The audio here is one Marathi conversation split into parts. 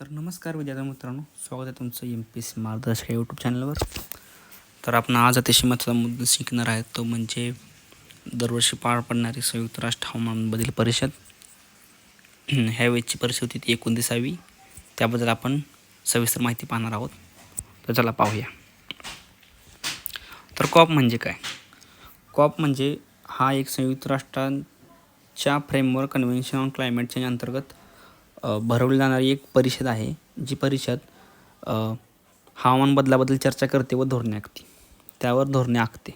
तर नमस्कार विद्यार्थी मित्रांनो. स्वागत आहे तुमचं एम पी सी मार्गदर्शक यूट्यूब चॅनलवर तर आपण आज अतिशय महत्त्वाचा मुद्दा शिकणार आहे. तो म्हणजे दरवर्षी पार पडणारी संयुक्त राष्ट्र हवामान बदल परिषद. ह्यावेळेची परिषद होती ती एकोणतीसावी. त्याबद्दल आपण सविस्तर माहिती पाहणार आहोत. तर चला पाहूया. तर कॉप म्हणजे काय? कॉप म्हणजे हा एक संयुक्त राष्ट्रांच्या framework convention on climate change अंतर्गत भरवली जाणारी एक परिषद आहे जी परिषद हवामान बदलाबद्दल चर्चा करते व धोरणे आखते. त्यावर धोरणे आखते.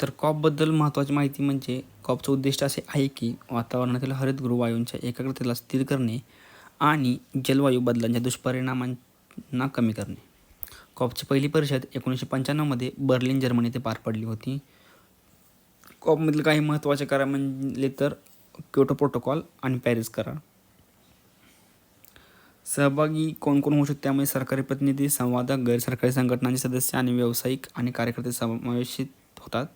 तर कॉपबद्दल महत्त्वाची माहिती म्हणजे कॉपचं उद्दिष्ट असे आहे की वातावरणातील हरितगृह वायूंच्या एकाग्रतेला स्थिर करणे आणि जलवायू बदलांच्या दुष्परिणामांना कमी करणे. कॉपची पहिली परिषद एकोणीसशे पंच्याण्णवमध्ये बर्लिन जर्मनी येथे पार पडली होती. कॉपमधील काही महत्त्वाचे कारण म्हणले तर क्योटो प्रोटोकॉल आणि पॅरिस करार सहभागी कोण कोण होऊ शकते त्यामुळे सरकारी प्रतिनिधी संवादक गैरसरकारी संघटनांचे सदस्य आणि व्यावसायिक आणि कार्यकर्ते समावेशित होतात.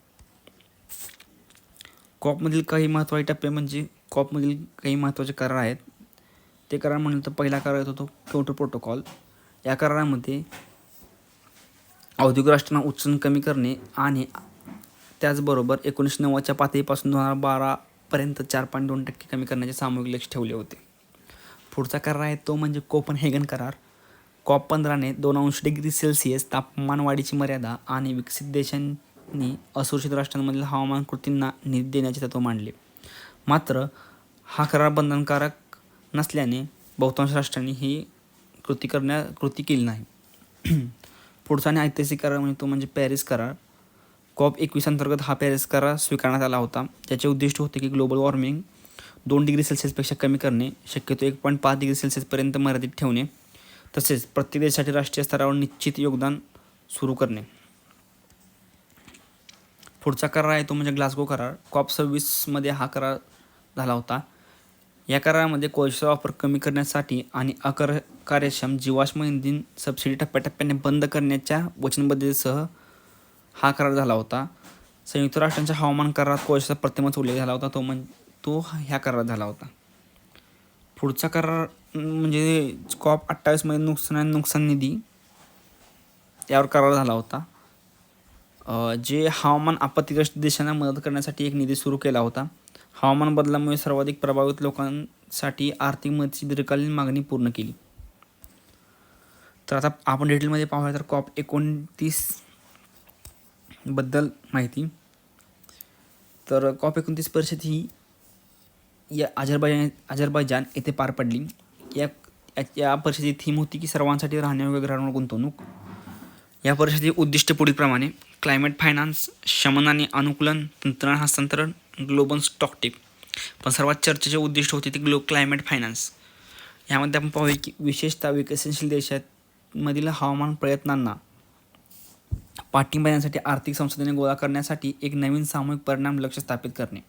कॉपमधील काही महत्त्वाचे टप्पे म्हणजे कॉपमधील काही महत्त्वाचे करार आहेत. ते करार म्हणलं तर पहिला करार येतो तो क्योटो प्रोटोकॉल या करारामध्ये औद्योगिक राष्ट्रांना उत्सर्जन कमी करणे आणि त्याचबरोबर एकोणीसशे नव्वदच्या पातळीपासून दोन हजार बारा पर्यंत चार पॉईंट दोन टक्के कमी करण्याचे सामूहिक लक्ष ठेवले होते. पुढचा करार आहे तो म्हणजे कोपनहेगन करार. कॉप पंधराने दोन अंश डिग्री सेल्सिअस तापमानवाढीची मर्यादा आणि विकसित देशांनी असुरक्षित राष्ट्रांमधील हवामान कृतींना निधी देण्याचे तत्व मांडले. मात्र हा करार बंधनकारक नसल्याने बहुतांश राष्ट्रांनी ही कृती करण्या कृती केली नाही. पुढचा आणि ऐतिहासिक करार म्हणजे तो म्हणजे पॅरिस करार. कॉप एकवीस अंतर्गत हा पॅरिस करार स्वीकारण्यात आला होता. त्याचे उद्दिष्ट होते की ग्लोबल वॉर्मिंग दोन डिग्री सेल्सिअसपेक्षा कमी करणे शक्यतो एक पॉईंट पाच डिग्री सेल्सिअसपर्यंत मर्यादित ठेवणे तसेच प्रत्येक देशासाठी राष्ट्रीय स्तरावर निश्चित योगदान सुरू करणे. पुढचा करार आहे तो म्हणजे ग्लासगो करार. कॉप सव्वीसमध्ये हा करार झाला होता. या करारामध्ये कोळशाचा वापर कमी करण्यासाठी आणि अकर कार्यक्षम जीवाश्म इंधन सबसिडी टप्प्याटप्प्याने बंद करण्याच्या वचनबद्धतेसह हा करार झाला होता. संयुक्त राष्ट्रांच्या हवामान करारात कोळशाचा प्रतिमाच उल्लेख झाला होता. तो म्हण तो ह्या करारात झाला होता. पुढचा करार म्हणजे कॉप अठ्ठावीसमध्ये नुकसान आणि नुकसान निधी यावर करार झाला होता. जे हवामान आपत्तीग्रस्त देशांना मदत करण्यासाठी एक निधी सुरू केला होता. हवामान बदलामुळे सर्वाधिक प्रभावित लोकांसाठी आर्थिक मदतीची दीर्घकालीन मागणी पूर्ण केली. तर आता आपण डिटेलमध्ये पाहूया. तर कॉप एकोणतीस बद्दल माहिती. तर कॉप एकोणतीस परिषद ही या अजरबैजान अजरबैजान येथे पार पडली. या या- या परिषदेची थीम होती की सर्वांसाठी राहण्यायोग्य ग्रहांवर गुंतवणूक. या परिषदेचे उद्दिष्ट पुढीलप्रमाणे क्लायमेट फायनान्स शमन आणि अनुकूलन तंत्रज्ञान हस्तांतरण ग्लोबल स्टॉक टिप पण सर्वात चर्चेचे उद्दिष्ट होते ते ग्लो क्लायमेट फायनान्स यामध्ये आपण पाहूया की विशेषतः विकसनशील देशांमधील हवामान प्रयत्नांना पाठिंबा देण्यासाठी आर्थिक संसाधने गोळा करण्यासाठी एक नवीन सामूहिक परिणाम लक्ष स्थापित करणे.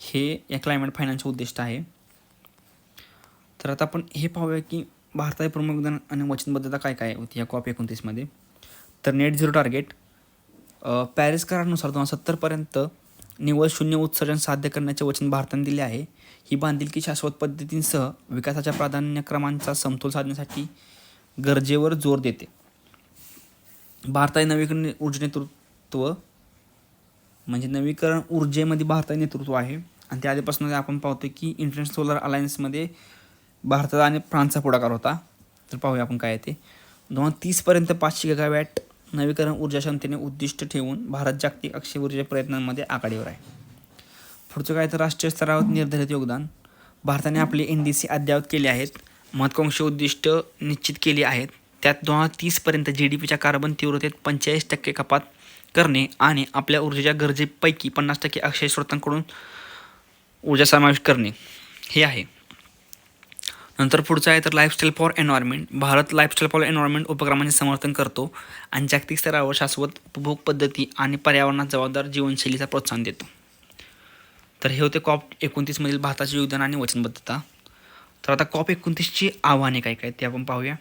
हे या क्लायमेट फायनान्सचे उद्दिष्ट आहे. तर आता आपण हे पाहूया की भारताचे प्रमुख योगदान आणि वचनबद्धता काय काय होती या कॉप एकोणतीसमध्ये तर नेट झिरो टार्गेट पॅरिस करारानुसार दोन हजार सत्तरपर्यंत निव्वळ शून्य उत्सर्जन साध्य करण्याचे वचन भारताने दिले आहे. ही बांधिलकी शाश्वत पद्धतींसह विकासाच्या प्राधान्यक्रमांचा समतोल साधण्यासाठी गरजेवर जोर देते. भारताचे नवीकरण ऊर्जा नेतृत्व म्हणजे नवीकरण ऊर्जेमध्ये भारताचे नेतृत्व आहे. आणि त्या आधीपासून आपण पाहतो की इंटरनॅशनल सोलर अलायन्समध्ये भारताचा आणि फ्रान्सचा पुढाकार होता. तर पाहूया आपण काय येते ते. दोन हजार तीसपर्यंत पाचशे गगावॅट नवीकरण ऊर्जा क्षमतेने उद्दिष्ट ठेवून भारत जागतिक अक्षय ऊर्जा प्रयत्नांमध्ये आघाडीवर आहे. पुढचं काय तर राष्ट्रीय स्तरावर निर्धारित योगदान. भारताने आपले एन डी सी अद्ययावत केले आहेत. महत्वाकांक्षी उद्दिष्ट निश्चित केली आहेत. त्यात दोन हजार तीसपर्यंत जी डी पीच्या कार्बन तीव्रतेत पंचेचाळीस टक्के कपात करणे आणि आपल्या ऊर्जेच्या गरजेपैकी पन्नास टक्के अक्षय स्रोतांकडून ऊर्जा समावेश करणे हे आहे. नंतर पुढचं आहे तर lifestyle for environment Bharat lifestyle for environment उपक्रमाने समर्थन करतो आणि जागतिक स्तरावर शाश्वत उपभोग पद्धती आणि पर्यावरणात जबाबदार जीवनशैलीचा प्रोत्साहन देतो. तर हे होते कॉप एकोणतीसमधील भारताचे योगदान आणि वचनबद्धता. तर आता कॉप एकोणतीसची आव्हाने काय काय ते आपण पाहूया.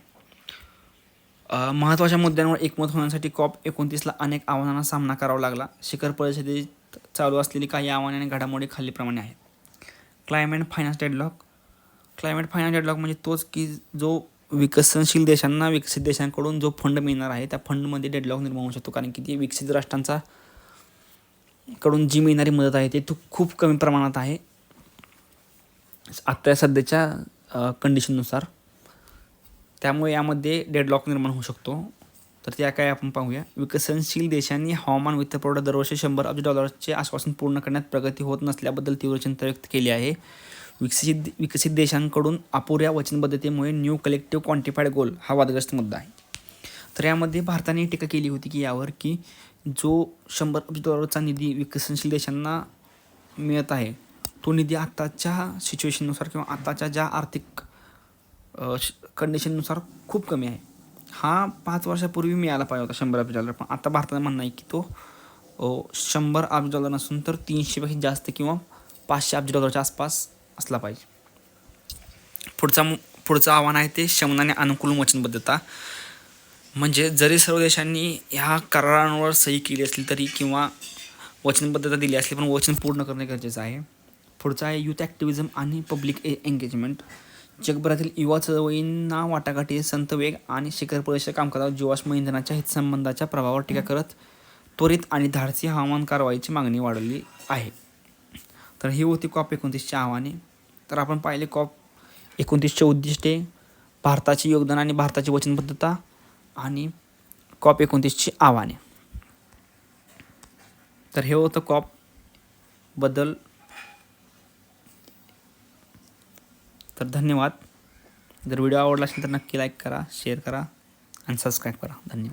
महत्त्वाच्या मुद्द्यांवर एकमत होण्यासाठी कॉप एकोणतीसला अनेक आव्हानांना सामना करावा लागला. शिखर परिषदेत चालू असलेली काही आव्हाने आणि घडामोडी खालीलप्रमाणे आहेत. Climate finance deadlock. Climate finance deadlock म्हणजे तोच की जो विकसनशील देशांना विकसित देशांकडून जो फंड मिळणार आहे त्या फंडमध्ये डेडलॉक निर्माण होऊ शकतो. कारण की ती विकसित राष्ट्रांचा कडून जी मिळणारी मदत आहे ती खूप कमी प्रमाणात आहे. आत्ता सध्याच्या कंडिशननुसार त्यामुळे यामध्ये डेडलॉक निर्माण होऊ शकतो. तर त्या काय आपण पाहूया. विकसनशील देशांनी हवामान वित्तपुरवठा दरवर्षी शंभर अब्ज डॉलरचे आश्वासन पूर्ण करण्यात प्रगती होत नसल्याबद्दल तीव्र चिंता व्यक्त केली आहे. विकसित विकसित देशांकडून अपुऱ्या वचनबद्धतेमुळे न्यू कलेक्टिव्ह क्वांटिफाईड गोल हा वादग्रस्त मुद्दा आहे. तर यामध्ये भारताने टीका केली होती की यावर की जो शंभर अब्ज डॉलरचा निधी विकसनशील देशांना मिळत आहे तो निधी आत्ताच्या सिच्युएशननुसार किंवा आत्ताच्या ज्या आर्थिक कंडिशननुसार खूप कमी आहे. हा पाच वर्षापूर्वी मिळाला पाहिजे होता शंभर अब्ज डॉलर पण आता भारताचं म्हणणं आहे की तो शंभर अब्ज डॉलर नसून तर तीनशेपेक्षा जास्त किंवा पाचशे अब्ज डॉलरच्या आसपास असला पाहिजे. पुढचा मु- पुढचं आव्हान आहे ते शमनाने अनुकूल वचनबद्धता. म्हणजे जरी सर्व देशांनी ह्या करारांवर सही केली असली तरी किंवा वचनबद्धता दिली असली पण वचन पूर्ण करणे गरजेचं आहे. पुढचं आहे युथ ॲक्टिव्हिझम आणि पब्लिक एंगेजमेंट e-, जगभरातील युवा चळवळींना वाटाघाटी संत वेग आणि शिखर परिषद कामकाजावर जीवाश्म इंधनाच्या हितसंबंधाच्या प्रभावावर टीका करत त्वरित आणि धाडसी हवामान कारवाईची मागणी वाढवली आहे. तर ही होती कॉप एकोणतीसची आव्हाने. तर आपण पाहिले कॉप एकोणतीसचे उद्दिष्टे भारताचे योगदान आणि भारताची वचनबद्धता आणि कॉप एकोणतीसची आव्हाने. तर हे होतं कॉप तर धन्यवाद. जर व्हिडिओ आवडला असेल तर नक्की लाईक करा शेअर करा आणि सबस्क्राईब करा. धन्यवाद.